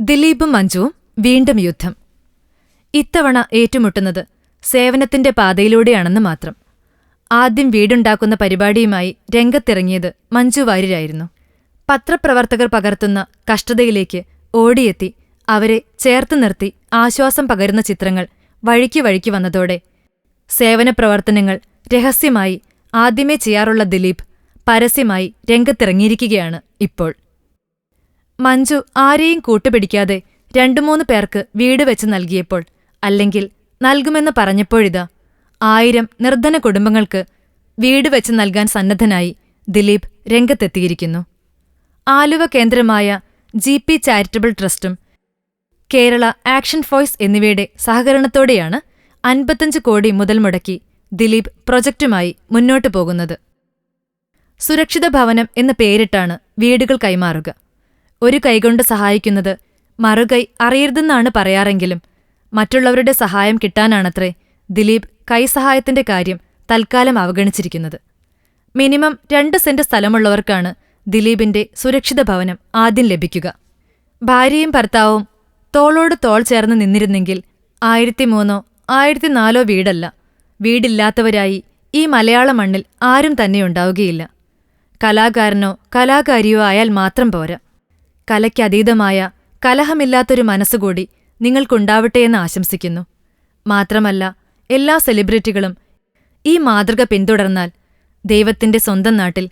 ദിലീപും മഞ്ജുവും വീണ്ടും യുദ്ധം. ഇത്തവണ ഏറ്റുമുട്ടുന്നത് സേവനത്തിന്റെ പാതയിലൂടെയാണെന്ന് മാത്രം. ആദ്യം വീടുണ്ടാക്കുന്ന പരിപാടിയുമായി രംഗത്തിറങ്ങിയത് മഞ്ജു വാര്യരായിരുന്നു. പത്രപ്രവർത്തകർ പകർത്തുന്ന കഷ്ടതയിലേക്ക് ഓടിയെത്തി അവരെ ചേർത്ത് നിർത്തി ആശ്വാസം പകരുന്ന ചിത്രങ്ങൾ വഴിക്ക് വഴിക്ക് വന്നതോടെ സേവന പ്രവർത്തനങ്ങൾ രഹസ്യമായി ആദ്യമേ ചെയ്യാറുള്ള ദിലീപ് പരസ്യമായി രംഗത്തിറങ്ങിയിരിക്കുകയാണ് ഇപ്പോൾ. മഞ്ജു ആരെയും കൂട്ടുപിടിക്കാതെ രണ്ടു മൂന്ന് പേർക്ക് വീട് വെച്ച് നൽകിയപ്പോൾ അല്ലെങ്കിൽ നൽകുമെന്ന് പറഞ്ഞപ്പോഴിതാ ആയിരം നിർധന കുടുംബങ്ങൾക്ക് വീട് വെച്ച് നൽകാൻ സന്നദ്ധനായി ദിലീപ് രംഗത്തെത്തിയിരിക്കുന്നു. ആലുവ കേന്ദ്രമായ ജി പി ചാരിറ്റബിൾ ട്രസ്റ്റും കേരള ആക്ഷൻ ഫോഴ്സ് എന്നിവയുടെ സഹകരണത്തോടെയാണ് അൻപത്തഞ്ച് കോടി മുതൽ മുടക്കി ദിലീപ് പ്രൊജക്റ്റുമായി മുന്നോട്ടു പോകുന്നത്. സുരക്ഷിത ഭവനം എന്ന പേരിട്ടാണ് വീടുകൾ കൈമാറുക. ഒരു കൈകൊണ്ട് സഹായിക്കുന്നത് മറുകൈ അറിയരുതെന്നാണ് പറയാറെങ്കിലും മറ്റുള്ളവരുടെ സഹായം കിട്ടാനാണത്രേ ദിലീപ് കൈസഹായത്തിന്റെ കാര്യം തൽക്കാലം അവഗണിച്ചിരിക്കുന്നത്. മിനിമം രണ്ട് സെന്റ് സ്ഥലമുള്ളവർക്കാണ് ദിലീപിന്റെ സുരക്ഷിത ഭവനം ആദ്യം ലഭിക്കുക. ഭാര്യയും ഭർത്താവും തോളോട് തോൾ ചേർന്ന് നിന്നിരുന്നെങ്കിൽ ആയിരത്തി മൂന്നോ ആയിരത്തി നാലോ വീടല്ല. വീടില്ലാത്തവരായി ഈ മലയാള മണ്ണിൽ ആരും തന്നെ ഉണ്ടാവുകയില്ല. കലാകാരനോ കലാകാരിയോ ആയാൽ മാത്രം പോരാ. കലയ്ക്കതീതമായ കലഹമില്ലാത്തൊരു മനസ്സുകൂടി നിങ്ങൾക്കുണ്ടാവട്ടെയെന്ന് ആശംസിക്കുന്നു. മാത്രമല്ല എല്ലാ സെലിബ്രിറ്റികളും ഈ മാതൃക പിന്തുടർന്നാൽ ദൈവത്തിന്റെ സ്വന്തം നാട്ടിൽ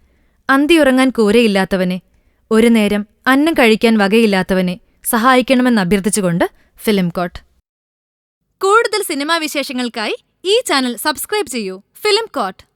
അന്തിയുറങ്ങാൻ കൂരയില്ലാത്തവനെ ഒരു നേരം അന്നം കഴിക്കാൻ വകയില്ലാത്തവനെ സഹായിക്കണമെന്ന് അഭ്യർത്ഥിച്ചുകൊണ്ട് ഫിലിം കോട്ട്. കൂടുതൽ സിനിമാ വിശേഷങ്ങൾക്കായി ഈ ചാനൽ സബ്സ്ക്രൈബ് ചെയ്യൂ. Film coat.